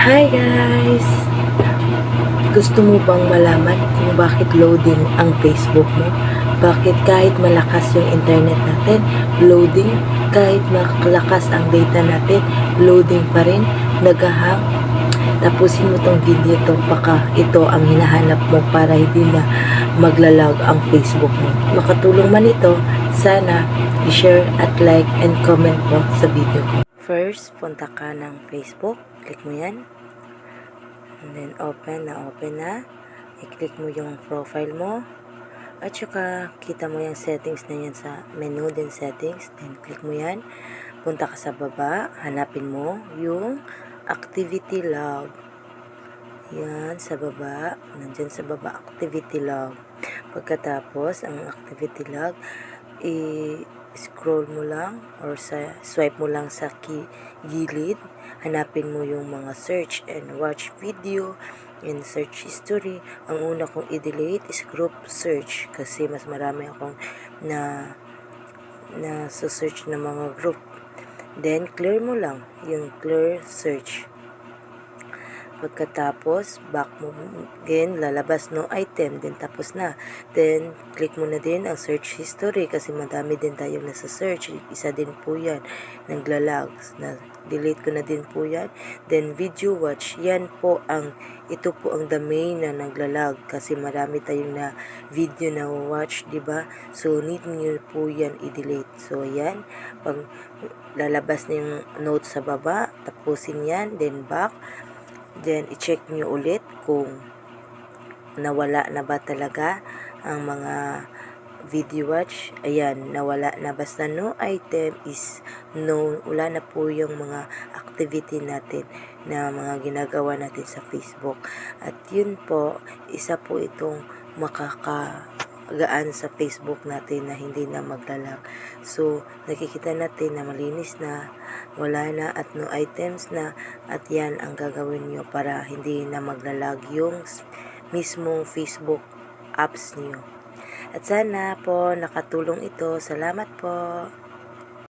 Hi guys! Gusto mo bang malaman kung bakit loading ang Facebook mo? Bakit kahit malakas yung internet natin, loading, kahit malakas ang data natin, loading pa rin, nagahang? Tapusin mo tong video to baka ito ang hinahanap mo para hindi na maglalag ang Facebook mo. Makatulong man ito, sana i-share at like and comment po sa video ko. First, punta ka ng Facebook. Click mo yan. And then, open na open na. I-click mo yung profile mo. At saka, kita mo yung settings na yan sa menu din settings. Then, click mo yan. Punta ka sa baba. Hanapin mo yung activity log. Yan, sa baba. Nandyan sa baba, activity log. Pagkatapos, ang activity log, i-scroll mo lang or sa swipe mo lang sa key, gilid. Hanapin mo yung mga search and watch video and search history. Ang una kong i-delete is group search kasi mas marami akong na na search na mga group. Then, clear mo lang yung clear search. Pagkatapos, back mo again, lalabas no item, then tapos na. Then, click mo na din ang search history kasi madami din tayong nasa search. Isa din po yan, naglalags. Na, delete ko na din po yan. Then, video watch, yan po ang, ito po ang the main na naglalag kasi marami tayong na video na watch, ba? So, need nyo po yan i-delete. So, yan, pag lalabas na yung note sa baba, tapusin yan, then back, Then, i-check nyo ulit kung nawala na ba talaga ang mga video watch. Ayan, nawala na. Basta no item is no. Wala na po yung mga activity natin na mga ginagawa natin sa Facebook. At yun po, isa po itong makaka gaan sa Facebook natin na hindi na maglalag. So, nakikita natin na malinis na, wala na at no items na at yan ang gagawin nyo para hindi na maglalag yung mismong Facebook apps nyo. At sana po nakatulong ito. Salamat po.